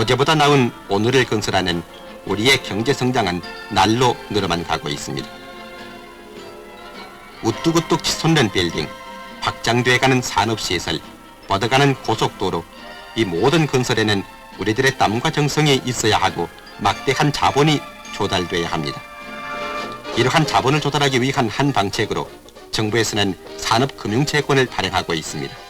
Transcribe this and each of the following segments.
어제보다 나은 오늘을 건설하는 우리의 경제 성장은 날로 늘어만 가고 있습니다. 우뚝우뚝 치솟는 빌딩, 확장돼 가는 산업시설, 뻗어가는 고속도로, 이 모든 건설에는 우리들의 땀과 정성이 있어야 하고 막대한 자본이 조달돼야 합니다. 이러한 자본을 조달하기 위한 한 방책으로 정부에서는 산업금융채권을 발행하고 있습니다.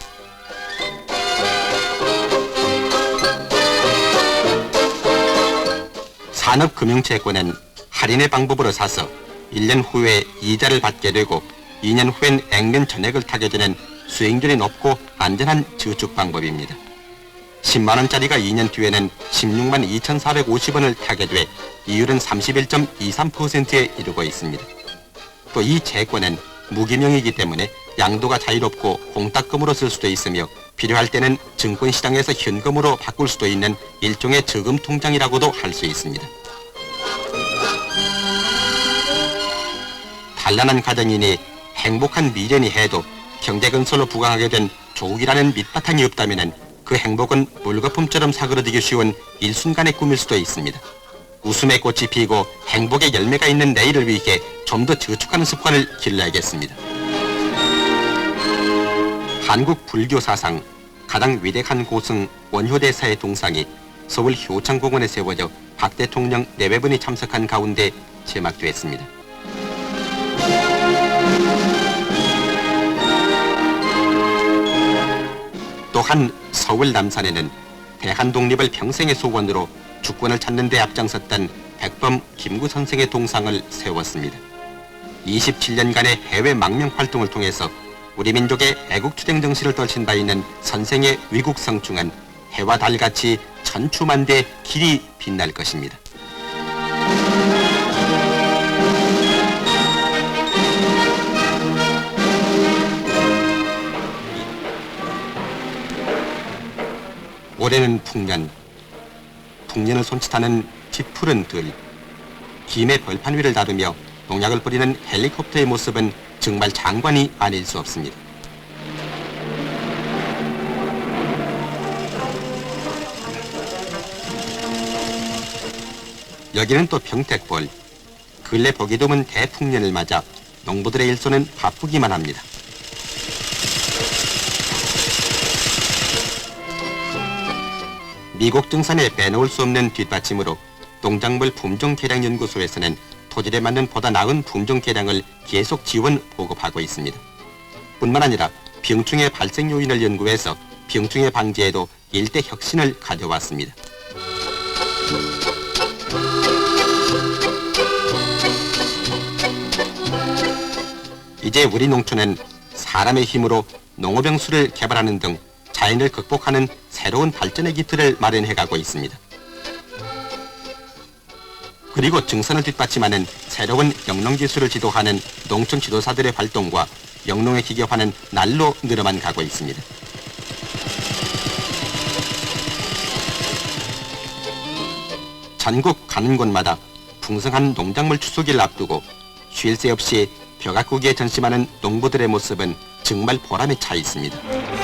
산업금융채권은 할인의 방법으로 사서 1년 후에 이자를 받게 되고 2년 후엔 액면 전액을 타게 되는 수익률이 높고 안전한 저축 방법입니다. 10만원짜리가 2년 뒤에는 16만 2,450원을 타게 돼 이율은 31.23%에 이르고 있습니다. 또 이 채권은 무기명이기 때문에 양도가 자유롭고 공탁금으로 쓸 수도 있으며 필요할 때는 증권시장에서 현금으로 바꿀 수도 있는 일종의 저금 통장이라고도 할 수 있습니다. 단란한 가정이니 행복한 미래니 해도 경제건설로 부강하게 된 조국이라는 밑바탕이 없다면 그 행복은 물거품처럼 사그러지기 쉬운 일순간의 꿈일 수도 있습니다. 웃음의 꽃이 피고 행복의 열매가 있는 내일을 위해 좀 더 저축하는 습관을 길러야겠습니다. 한국 불교 사상 가장 위대한 고승 원효대사의 동상이 서울 효창공원에 세워져 박 대통령 내외분이 참석한 가운데 제막됐습니다. 또한 서울 남산에는 대한 독립을 평생의 소원으로 주권을 찾는 데 앞장섰던 백범 김구 선생의 동상을 세웠습니다. 27년간의 해외 망명 활동을 통해서 우리 민족의 애국투쟁 정신을 떨친 바 있는 선생의 위국 성충은 해와 달같이 천추만대 길이 빛날 것입니다. 올해는 풍년, 풍년을 손짓하는 짙푸른 들, 김의 벌판 위를 다루며 농약을 뿌리는 헬리콥터의 모습은 정말 장관이 아닐 수 없습니다. 여기는 또 평택벌. 근래 보기 드문 대풍년을 맞아 농부들의 일손은 바쁘기만 합니다. 미국 등산에 빼놓을 수 없는 뒷받침으로 농작물 품종 개량 연구소에서는 토질에 맞는 보다 나은 품종 개량을 계속 지원 보급하고 있습니다. 뿐만 아니라 병충해 발생 요인을 연구해서 병충해 방지에도 일대 혁신을 가져왔습니다. 이제 우리 농촌은 사람의 힘으로 농업용수를 개발하는 등 자연을 극복하는 새로운 발전의 기틀을 마련해 가고 있습니다. 그리고 증선을 뒷받침하는 새로운 영농 기술을 지도하는 농촌 지도사들의 활동과 영농의 기계화는 날로 늘어만 가고 있습니다. 전국 가는 곳마다 풍성한 농작물 추수기를 앞두고 쉴 새 없이 벼가꾸기에 전심하는 농부들의 모습은 정말 보람에 차 있습니다.